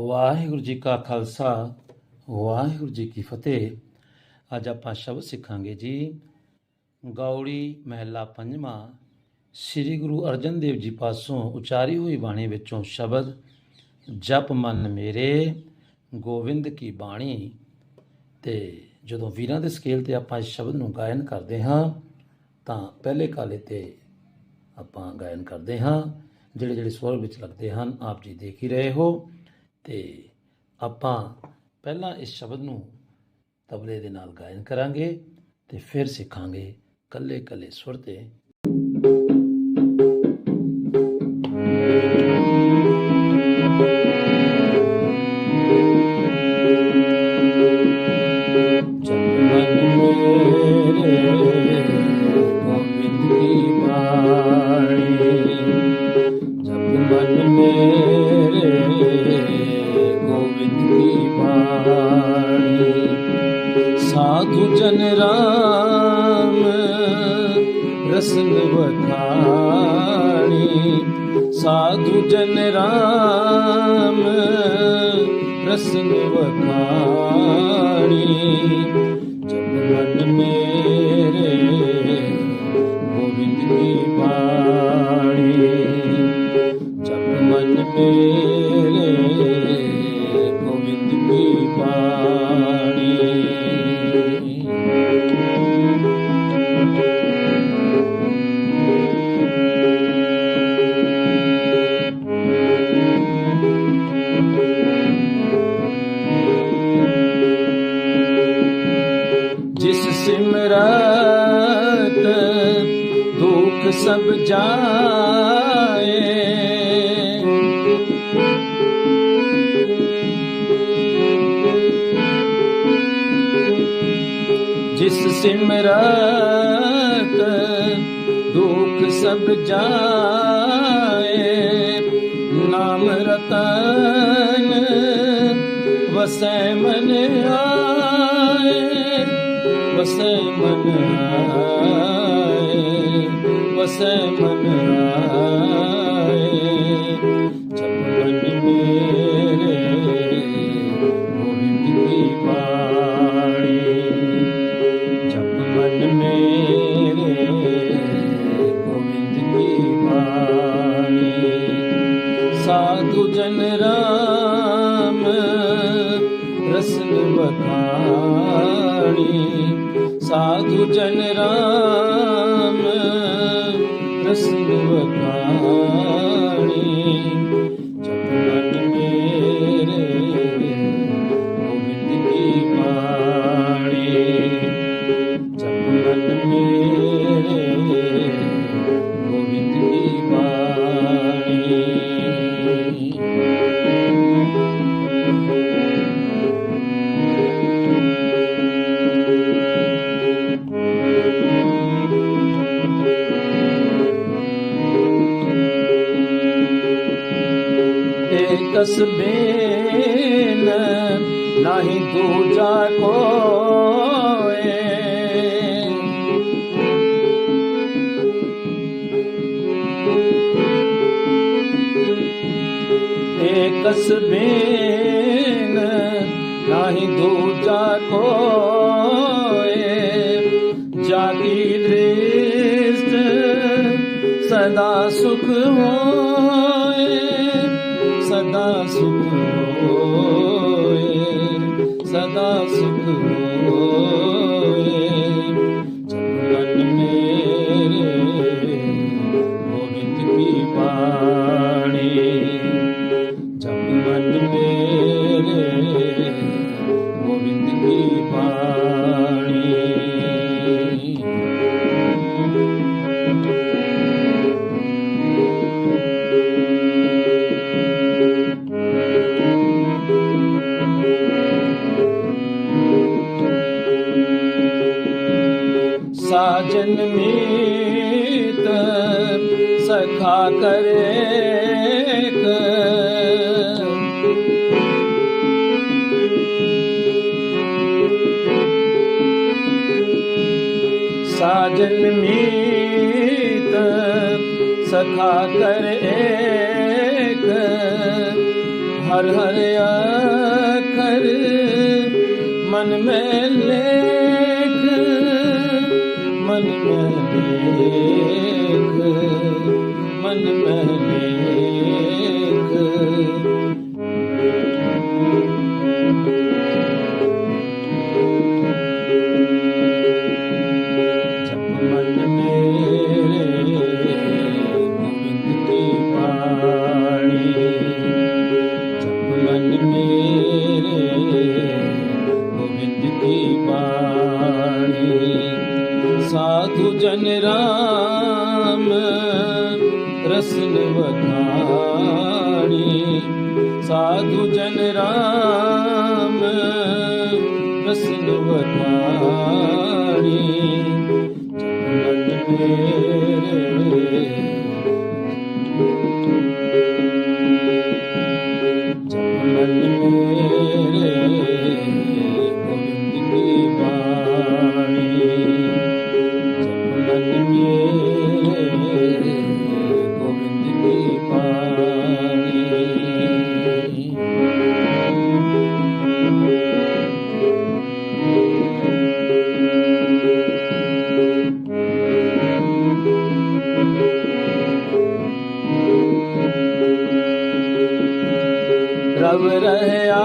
ਵਾਹਿਗੁਰੂ ਜੀ ਕਾ ਖਾਲਸਾ, ਵਾਹਿਗੁਰੂ ਜੀ ਕੀ ਫਤਿਹ। ਅੱਜ ਆਪਾਂ ਸ਼ਬਦ ਸਿੱਖਾਂਗੇ ਜੀ, ਗੌੜੀ ਮਹਿਲਾ ਪੰਜਵਾਂ। ਸ੍ਰੀ ਗੁਰੂ ਅਰਜਨ ਦੇਵ ਜੀ ਪਾਸੋਂ ਉਚਾਰੀ ਹੋਈ ਬਾਣੀ ਵਿੱਚੋਂ ਸ਼ਬਦ, ਜਪ ਮਨ ਮੇਰੇ, ਗੋਵਿੰਦ ਕੀ ਬਾਣੀ। ਤੇ ਜਦੋਂ ਵੀਰਾਂ ਦੇ ਸਕੇਲ ਤੇ ਆਪਾਂ ਇਸ ਸ਼ਬਦ ਨੂੰ ਗਾਇਨ ਕਰਦੇ ਹਾਂ, ਤਾਂ ਪਹਿਲੇ ਕਾਲੇ ਤੇ ਆਪਾਂ ਗਾਇਨ ਕਰਦੇ ਹਾਂ ਜਿਹੜੇ ਜਿਹੜੇ ਸਵਰ ਵਿੱਚ ਲੱਗਦੇ ਹਨ, ਆਪ ਜੀ ਦੇਖ ਹੀ ਰਹੇ ਹੋ। ਤੇ ਆਪਾਂ ਪਹਿਲਾਂ ਇਸ ਸ਼ਬਦ ਨੂੰ ਤਬਲੇ ਦੇ ਨਾਲ ਗਾਇਨ ਕਰਾਂਗੇ ਤੇ ਫਿਰ ਸਿੱਖਾਂਗੇ ਕੱਲੇ ਕੱਲੇ ਸੁਰ ਤੇ ਰਸਨ ਵਖਾਣੀ ਜਪ ਮਨ ਮੇਰੇ ਜਾਏ। ਜਿਸ ਸਿਮਰਤ ਦੁੱਖ ਸਭ ਜਾਏ। ਨਾਮ ਰਤਨ ਵਸੈ ਮਨ ਆਏ ਵਸੈ ਮਨ ਆਏ ਵਸੈ ਮਨ ਕਸਬੇਨ ਨਹੀਂ ਦੂਜਾ ਕੋਏ। ਏ ਕਸਬੇਨ ਨਹੀਂ ਦੂਜਾ ਕੋਏ। ਜਾਗੀ ਦ੍ਰਿਸ਼ਟ ਸਦਾ ਸੁਖ ਹੋ ਸਦਾ ਸੁਖ ਹੋਏ, ਸਦਾ ਸੁਖ ਹੋਏ। ਚੰਗਨ ਮੇਰੇ ਗੋਬਿੰਦ ਕੀ ਬਾਣੀ। ਚੰਗਨ ਮੇਰੇ ਗੋਬਿੰਦ ਕੀ ਬਾਣੀ। काजल मीत सखा कर एक हर हर आखर मन में लेख मन में लेख मन में लेख साधु जन राम रसन वखाणी साधु जन राम रसन वखाणी ਰਵ ਰਹਿਆ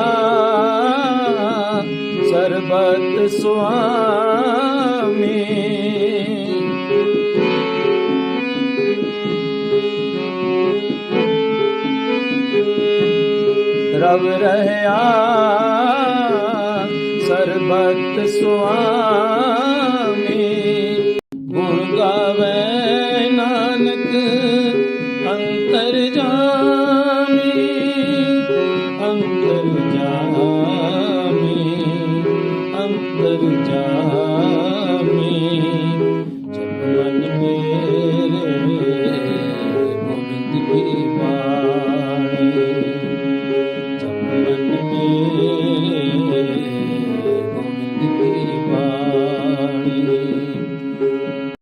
ਸਰਬਤ ਸੁਆਮੀ। ਰਵ ਰਹਿਆ ਸਰਬਤ ਸੁਆਮੀ। ਗੁਣ ਗਾਵੇ ਨਾਨਕ ਅੰਤਰ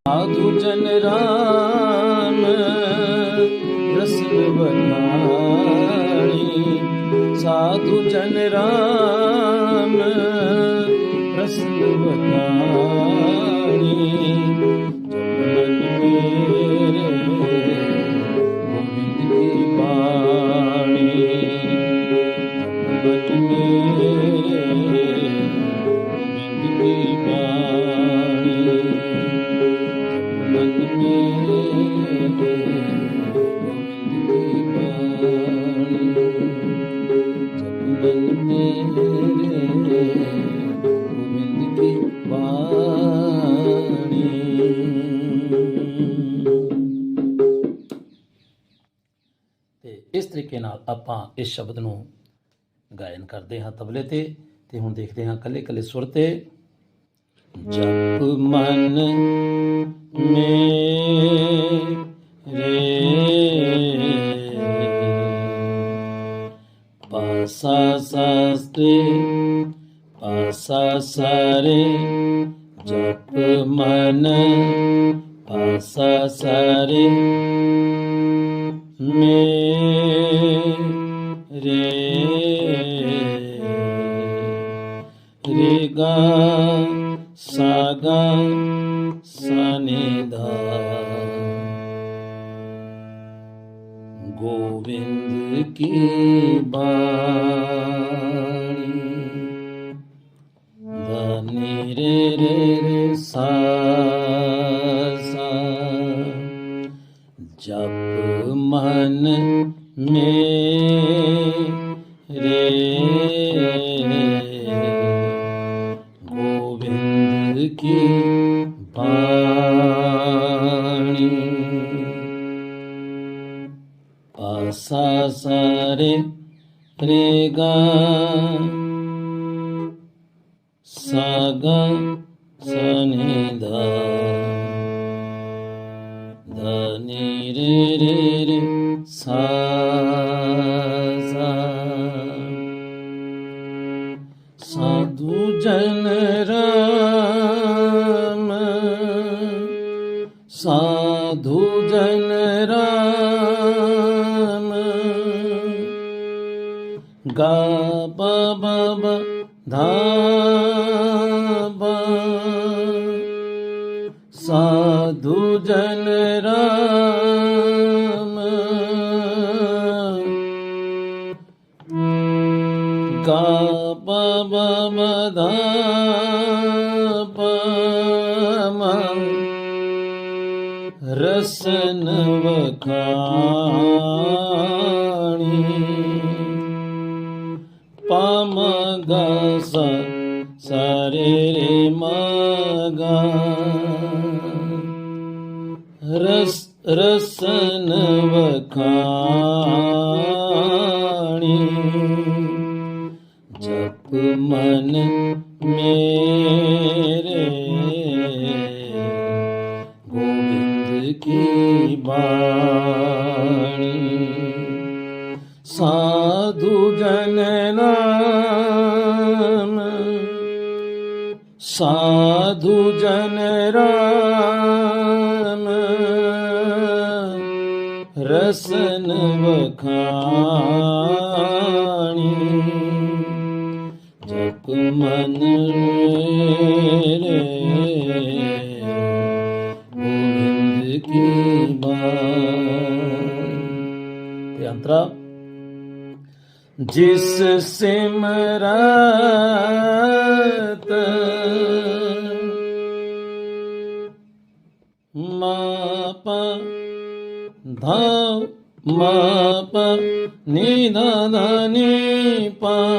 ਸਾਧੂ ਜਨ ਰਾਮ ਰਸਨ ਬਖਾਣੀ ਸਾਧੂ ਜਨ ਰਾਮ ਰਸਨ ਬਖਾਣੀ ਇਸ ਤਰੀਕੇ ਨਾਲ ਆਪਾਂ ਇਸ ਸ਼ਬਦ ਨੂੰ ਗਾਇਨ ਕਰਦੇ ਹਾਂ ਤਬਲੇ ਤੇ ਤੇ ਹੁਣ ਦੇਖਦੇ ਹਾਂ ਕੱਲੇ ਕੱਲੇ ਸੁਰ ਤੇ। ਜਪ ਮਨ ਮੇਰੇ ਪਾਸਾ ਸਾਸਤੇ, ਪਾਸਾ ਸਾਰੇ। ਜਪ ਮਨ ਪਾਸਾ ਸਾਰੇ। ਮੇਰੇ ਰੇ ਰੇ ਰੇ ਸਾ ਸਾ ਜਪ ਮਨ ਮੇਰੇ ਗੋਬਿੰਦ ਕੀ ਬਾਣੀ? ਪਾਸਾ ਸਾਰੇ ਪ੍ਰੇਗਾ सगनि धनि रे रे रे सा सधु जन राधु जन गा ग धा रसनवखाणि पा मगा सारे रे मगा। रस रसनवखाणि जप मन में की बाणी। साधु जने राधु जनरा रसन कारणी जप मन ਤੇ ਜਿਸ ਸਿਮਰਤ ਮਾਪ ਧਾ ਮਾਪ ਨਿਦਾਨੀ ਪਾ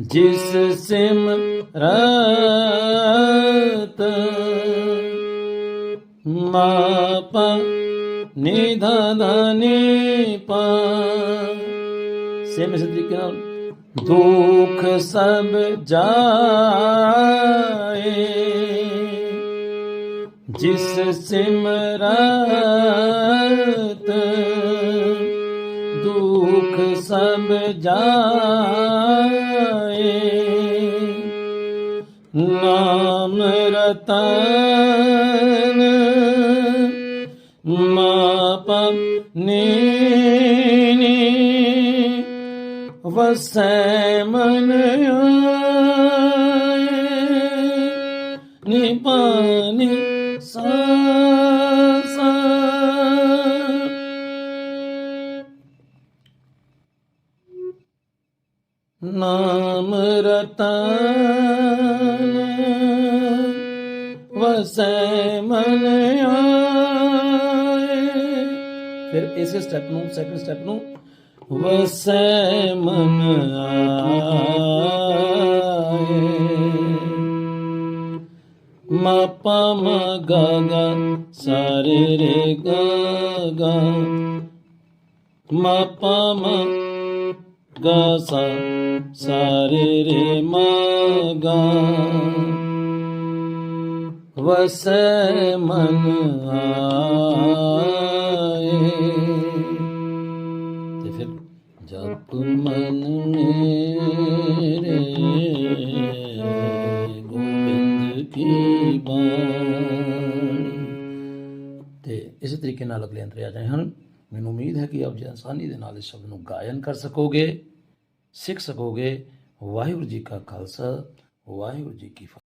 ਜਿਸ ਸਿਮਰਤ ਮਾਪ ਨਿਦਾਨੀ ਪਾ ਸੇਮ ਇਸੇ ਤਰੀਕੇ ਨਾਲ, ਦੁੱਖ ਸਭ ਜਾਏ। ਜਿਸ ਸਿਮਰਤ ਦੁੱਖ ਸਭ ਜਾਏ। ਨਾਮ ਰਤਨ ਮਾਪ ਨੀ ਵਸੈ ਮਨ ਆਏ ਸਟੈਪ ਨੂੰ ਸੈਕੰਡ ਸਟੈਪ ਨੂੰ ਵਸੈ ਮਨ ਆਏ ਮਾਪਾ ਮਾ ਗਾ ਸਾਰੇ ਰੇ ਗਾ ਗਾ ਮਾਪਾ ਮਾ ਸਾ ਸਾਰੇ ਰੇ ਮਾ ਗਾ ਵਸੈ ਮਨ ਆਏ ਤੇ ਫਿਰ ਜਪ ਮਨ ਮੇਰੇ, ਗੋਬਿੰਦ ਕੀ ਬਾਣੀ? ਤੇ ਇਸੇ ਤਰੀਕੇ ਨਾਲ ਅਗਲੇ ਅੰਤਰੇ ਆ ਜਾਏ ਹਨ। ਮੈਨੂੰ ਉਮੀਦ ਹੈ ਕਿ ਆਪ ਜੀ ਆਸਾਨੀ ਦੇ ਨਾਲ ਇਸ ਸ਼ਬਦ ਨੂੰ ਗਾਇਨ ਕਰ ਸਕੋਗੇ, ਸਿੱਖ ਸਕੋਗੇ। ਵਾਹਿਗੁਰੂ ਜੀ ਕਾ ਖਾਲਸਾ, ਵਾਹਿਗੁਰੂ ਜੀ ਕੀ ਫਤਿਹ।